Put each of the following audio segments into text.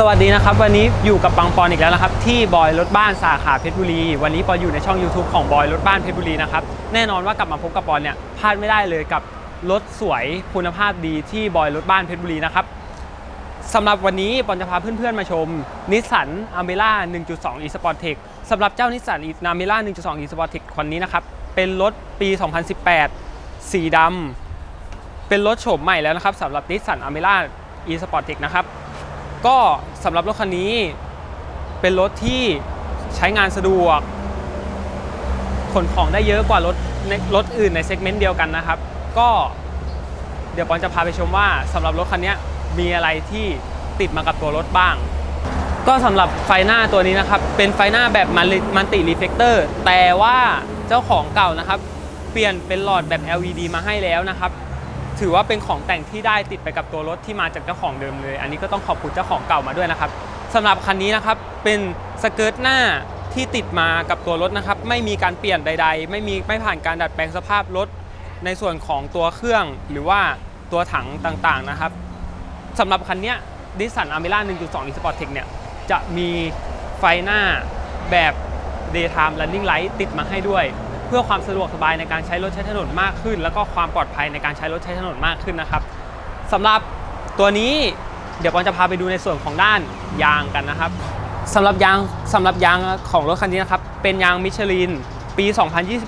สวัสดีนะครับ วันนี้อยู่กับปังปอนอีกแล้วนะครับ ที่บอยรถบ้านสาขาเพชรบุรี วันนี้ปออยู่ในช่อง YouTube ของบอยรถบ้านเพชรบุรีนะครับแน่นอนว่ากลับมาพบกับปอนเนี่ยพลาดไม่ได้เลยกับรถสวยคุณภาพดีที่บอยรถบ้านเพชรบุรีนะครับสำหรับวันนี้ปอนจะพาเพื่อนๆมาชมนิสสันอเมร่า1.2 e-sport tech สำหรับเจ้านิสสันอเมร่า1.2 e-sport tech คันนี้นะครับเป็นรถปี 2018 สีดำเป็นรถโฉมใหม่แล้วนะครับสำหรับนิสสันอเมร่า e-sport tech นะครับ ก็สำหรับรถคันนี้เป็นรถที่ใช้งานสะดวก ขนของได้เยอะกว่ารถรถอื่นในเซกเมนต์เดียวกันนะครับ ก็เดี๋ยวปอนจะพาไปชมว่าสำหรับรถคันนี้มีอะไรที่ติดมากับตัวรถบ้าง ก็สำหรับไฟหน้าตัวนี้นะครับ เป็นไฟหน้าแบบมันติรีเฟกเตอร์แต่ว่าเจ้าของเก่านะครับ เปลี่ยนเป็นหลอดแบบ LED มาให้แล้วนะครับ ถือว่าเป็นของแต่งที่ได้ติดไปกับตัวรถที่มาจากเจ้าของเดิมเลย อันนี้ก็ต้องขอบคุณเจ้าของเก่ามาด้วยนะครับสำหรับคันนี้นะครับเป็นสเกิร์ตหน้าที่ติดมากับตัวรถนะครับ ไม่มีการเปลี่ยนใด ๆ ไม่มีไม่ผ่านการดัดแปลงสภาพรถ ในส่วนของตัวเครื่องหรือว่าตัวถังต่างๆนะครับสำหรับคันนี้ดิสันอเมร่า1.2 e-sport tech เนี่ยจะมีไฟหน้าแบบ daytime running light ติดมาให้ด้วย เพื่อความสะดวกสบายในการใช้รถใช้ถนนมากขึ้น แล้วก็ความปลอดภัยในการใช้รถใช้ถนนมากขึ้นนะครับสำหรับตัวนี้เดี๋ยวปอนจะพาไปดูในส่วนของด้านยางกันนะครับสำหรับยางสำหรับยางของรถคันนี้นะครับเป็นยางมิชลินปี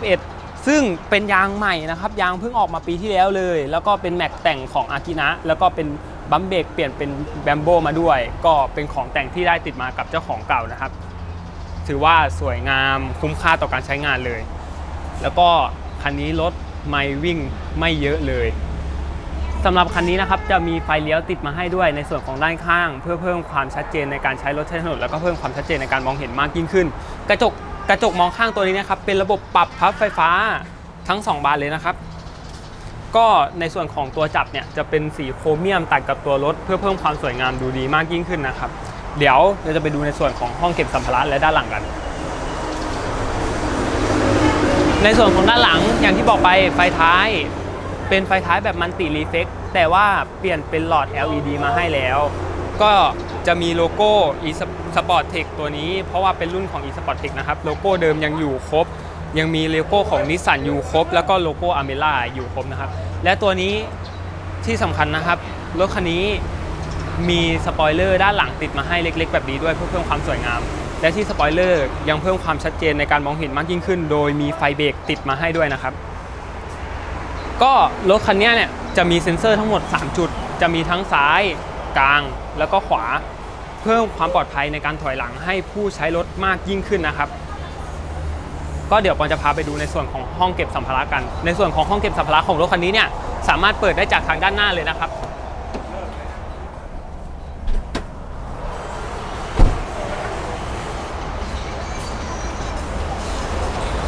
2021 ซึ่งเป็นยางใหม่นะครับยางเพิ่งออกมาปีที่แล้วเลย แล้วก็เป็นแม็กแต่งของอากินะแล้วก็เป็นบัมเบกเปลี่ยนเป็นแบมโบมาด้วย ก็เป็นของแต่งที่ได้ติดมากับเจ้าของเก่านะครับ ถือว่าสวยงามคุ้มค่าต่อการใช้งานเลย แล้วก็คันนี้รถไม่วิ่งไม่เยอะเลยสำหรับคันนี้นะครับจะมีไฟเลี้ยวติดมาให้ด้วยในส่วนของด้านข้าง เพื่อเพิ่มความชัดเจนในการใช้รถใช้ถนนแล้วก็เพิ่มความชัดเจนในการมองเห็นมากยิ่งขึ้น กระจกกระจกมองข้างตัวนี้นะครับเป็นระบบปรับพับไฟฟ้าทั้ง 2 บานเลยนะครับ ก็ในส่วนของตัวจับเนี่ยจะเป็นสีโครเมียมตัดกับตัวรถ เพื่อเพิ่มความสวยงามดูดีมากยิ่งขึ้นนะครับ เดี๋ยวเราจะไปดูในส่วนของห้องเก็บสัมภาระและด้านหลังกัน ในส่วนของด้านหลังอย่างที่บอกไปไฟท้ายเป็นไฟท้ายแบบมันติรีเฟกแต่ว่าเปลี่ยนเป็นหลอด LED มาให้แล้ว ก็จะมีโลโก้ e-sport tech ตัวนี้ เพราะว่าเป็นรุ่นของ e-sport tech นะครับ โลโก้เดิมยังอยู่ครบ ยังมีโลโก้ของนิสสันอยู่ครบ แล้วก็โลโก้อเมร่าอยู่ครบนะครับ และตัวนี้ที่สำคัญนะครับ รถคันนี้มีสปอยเลอร์ด้านหลังติดมาให้เล็ก ๆ แบบนี้ด้วยเพื่อเพิ่มความสวยงาม และที่สปอยเลอร์ยังเพิ่มความชัดเจนในการมองเห็นมากยิ่งขึ้น โดยมีไฟเบรกติดมาให้ด้วยนะครับ ก็รถคันนี้เนี่ยจะมีเซ็นเซอร์ทั้งหมด 3 จุด จะมีทั้งซ้ายกลาง แล้วก็ขวา เพิ่มความปลอดภัยในการถอยหลังให้ผู้ใช้รถมากยิ่งขึ้นนะครับ ก็เดี๋ยวปอนจะพาไปดูในส่วนของห้องเก็บสัมภาระกัน ในส่วนของห้องเก็บสัมภาระของรถคันนี้เนี่ยสามารถเปิดได้จากทางด้านหน้าเลยนะครับ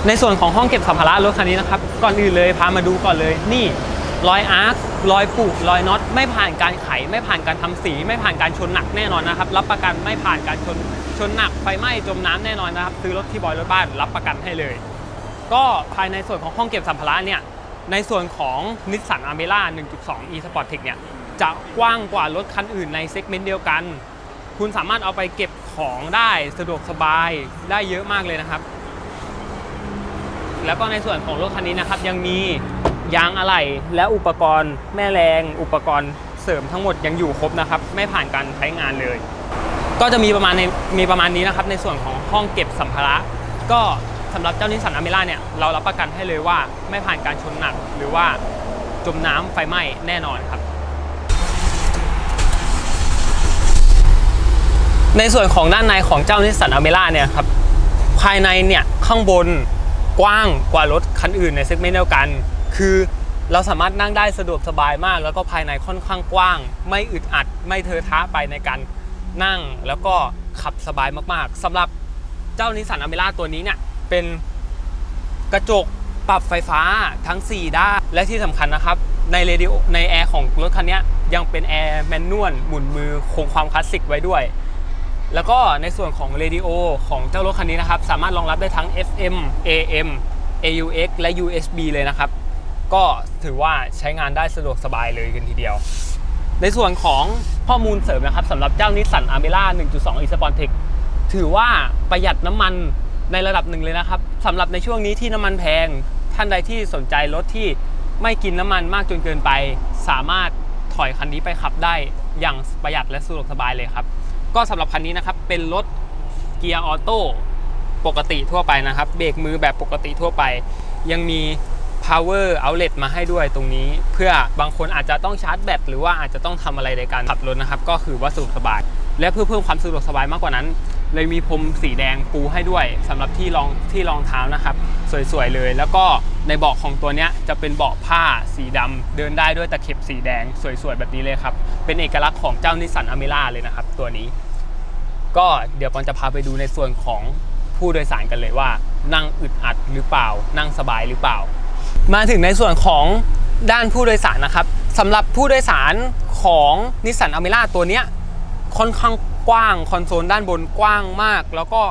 ในส่วนของห้องเก็บสัมภาระรถคันนี้นะครับ ก่อนอื่นเลยพามาดูก่อนเลย นี่รอยอาร์ครอยปูรอยน็อตไม่ผ่านการไข ไม่ผ่านการทำสี ไม่ผ่านการชนหนักแน่นอนนะครับ รับประกันไม่ผ่านการชนชนหนักไฟไหม้จมน้ำแน่นอนนะครับ ซื้อรถที่บอยรถบ้านรับประกันให้เลย ก็ภายในส่วนของห้องเก็บสัมภาระเนี่ยในส่วนของนิสสันอเมร่า1.2 e Sport Tech เนี่ยจะกว้างกว่ารถคันอื่นในเซกเมนต์เดียวกัน คุณสามารถเอาไปเก็บของได้สะดวกสบายได้เยอะมากเลยนะครับ แล้วก็ในส่วนของรถคันนี้นะครับยังมียางอะไหล่และอุปกรณ์แม่แรง อุปกรณ์เสริมทั้งหมดยังอยู่ครบนะครับ ไม่ผ่านการใช้งานเลย ก็จะมีประมาณในมีประมาณนี้นะครับ ในส่วนของห้องเก็บสัมภาระ ก็สำหรับเจ้านิสสันอเมร่าเนี่ยเรารับประกันให้เลยว่าไม่ผ่านการชนหนัก หรือว่าจมน้ำไฟไหม้แน่นอนครับ ในส่วนของด้านในของเจ้านิสสันอเมร่าเนี่ยครับภายในเนี่ยข้างบน กว้างกว่ารถคันอื่นในเซกเมนต์เดียวกัน คือเราสามารถนั่งได้สะดวกสบายมาก แล้วก็ภายในค่อนข้างกว้าง ไม่อึดอัด ไม่เทอะทะไปในการนั่งแล้วก็ขับสบายมากๆสำหรับเจ้านิสสันอเมร่าตัวนี้เนี่ยเป็นกระจกปรับไฟฟ้าทั้ง 4 ด้าน และที่สำคัญนะครับ ในเรดิโอในแอร์ของรถคันนี้ยังเป็นแอร์แมนนวลหมุนมือคงความคลาสสิกไว้ด้วย แล้วก็ในส่วนของเรดิโอของเจ้ารถคันนี้นะครับ สามารถรองรับได้ทั้ง FM AM AUX และ USB เลยนะครับ ก็ถือว่าใช้งานได้สะดวกสบายเลยกันทีเดียว ในส่วนของข้อมูลเสริมนะครับสำหรับเจ้านิสสันอาร์เมล่า1.2 e s p o r t e c ถือว่าประหยัดน้ำมันในระดับหนึ่งเลยนะครับสำหรับในช่วงนี้ที่น้ำมันแพง ท่านใดที่สนใจรถที่ไม่กินน้ำมันมากจนเกินไป สามารถถอยคันนี้ไปขับได้อย่างประหยัดและสะดวกสบายเลยครับ ก็สำหรับคันนี้นะครับเป็นรถเกียร์ออโต้ปกติทั่วไปนะครับ เบรกมือแบบปกติทั่วไป ยังมี power outlet มาให้ด้วยตรงนี้ เพื่อบางคนอาจจะต้องชาร์จแบตหรือว่าอาจจะต้องทำอะไรในการขับรถนะครับ ก็คือว่าสะดวกสบาย และเพื่อเพิ่มความสะดวกสบายมากกว่านั้น เลยมีพรมสีแดงปูให้ด้วยสำหรับที่รองที่รองเท้านะครับ สวยๆเลย แล้วก็ในเบาะของตัวเนี้ยจะเป็นเบาะผ้าสีดำเดินได้ด้วยตะเข็บสีแดงสวยๆแบบนี้เลยครับ เป็นเอกลักษณ์ของเจ้านิสสันอเมร่าเลยนะครับ ตัวนี้ ก็เดี๋ยวปอนจะพาไปดูในส่วนของผู้โดยสารกันเลยว่า นั่งอึดอัดหรือเปล่า นั่งสบายหรือเปล่า มาถึงในส่วนของด้านผู้โดยสารนะครับสำหรับผู้โดยสารของนิสสันอเมร่าตัวเนี้ยค่อนข้าง กว้างคอนโซลด้านบนกว้างมาก แล้วก็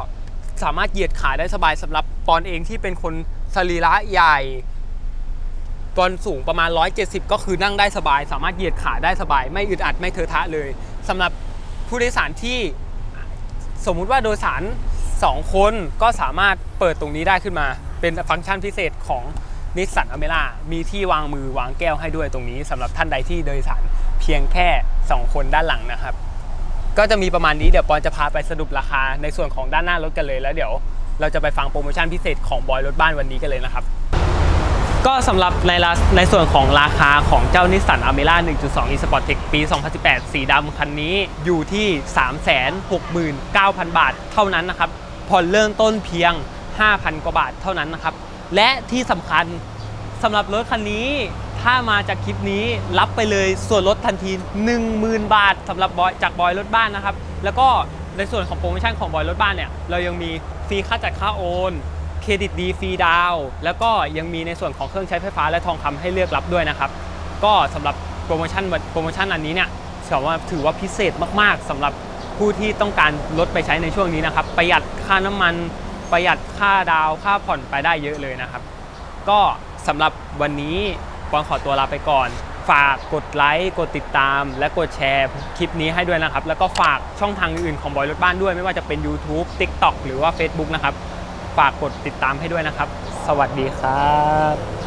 สามารถเหยียดขาได้สบายสำหรับปอนเองที่เป็นคนสรีระใหญ่ตอนสูงประมาณ 170 ก็คือนั่งได้สบาย สามารถเหยียดขาได้สบาย ไม่อึดอัดไม่เทอะทะเลยสำหรับผู้โดยสารที่สมมุติว่าโดยสาร 2 คนก็สามารถเปิดตรงนี้ได้ขึ้นมา เป็นฟังก์ชันพิเศษของนิสสันอเมร่ามีที่วางมือวางแก้วให้ด้วยตรงนี้สำหรับท่านใดที่โดยสารเพียงแค่ 2 คนด้านหลังนะครับ ก็จะมีประมาณนี้เดี๋ยวปอนจะพาไปสรุปราคาในส่วนของด้านหน้ารถกันเลยแล้วเดี๋ยวเราจะไปฟังโปรโมชั่นพิเศษของบอยรถบ้านวันนี้กันเลยนะครับ ก็สำหรับในราในส่วนของราคาของเจ้านิสสันอเมร่า1.2 e-sport tech ปี 2018 สีดำคันนี้อยู่ที่ 369,000 บาทเท่านั้นนะครับผ่อนเริ่มต้นเพียง 5,000 กว่าบาทเท่านั้นนะครับ และที่สำคัญสำหรับรถคันนี้ ถ้ามาจากคลิปนี้รับไปเลยส่วนลดทันที 10,000 บาทสำหรับบอยจากบอยรถบ้านนะครับ แล้วก็ในส่วนของโปรโมชั่นของบอยรถบ้านเนี่ยเรายังมีฟรีค่าจัดค่าโอนเครดิตดีฟรีดาวแล้วก็ยังมีในส่วนของเครื่องใช้ไฟฟ้าและทองคำให้เลือกรับด้วยนะครับ ก็สำหรับโปรโมชั่นโปรโมชั่นอันนี้เนี่ยถือว่าถือว่าพิเศษมาก ๆสำหรับผู้ที่ต้องการรถไปใช้ในช่วงนี้นะครับ ประหยัดค่าน้ำมัน ประหยัดค่าดาวค่าผ่อนไปได้เยอะเลยนะครับ ก็สำหรับวันนี้ ปอนขอตัวลาไปก่อน ฝากกดไลค์กดติดตาม และกดแชร์คลิปนี้ให้ด้วยนะครับ แล้วก็ฝากช่องทางอื่นๆของบอยรถบ้านด้วย ไม่ว่าจะเป็น YouTube TikTok หรือว่า Facebook นะครับ ฝากกดติดตามให้ด้วยนะครับ สวัสดีครับ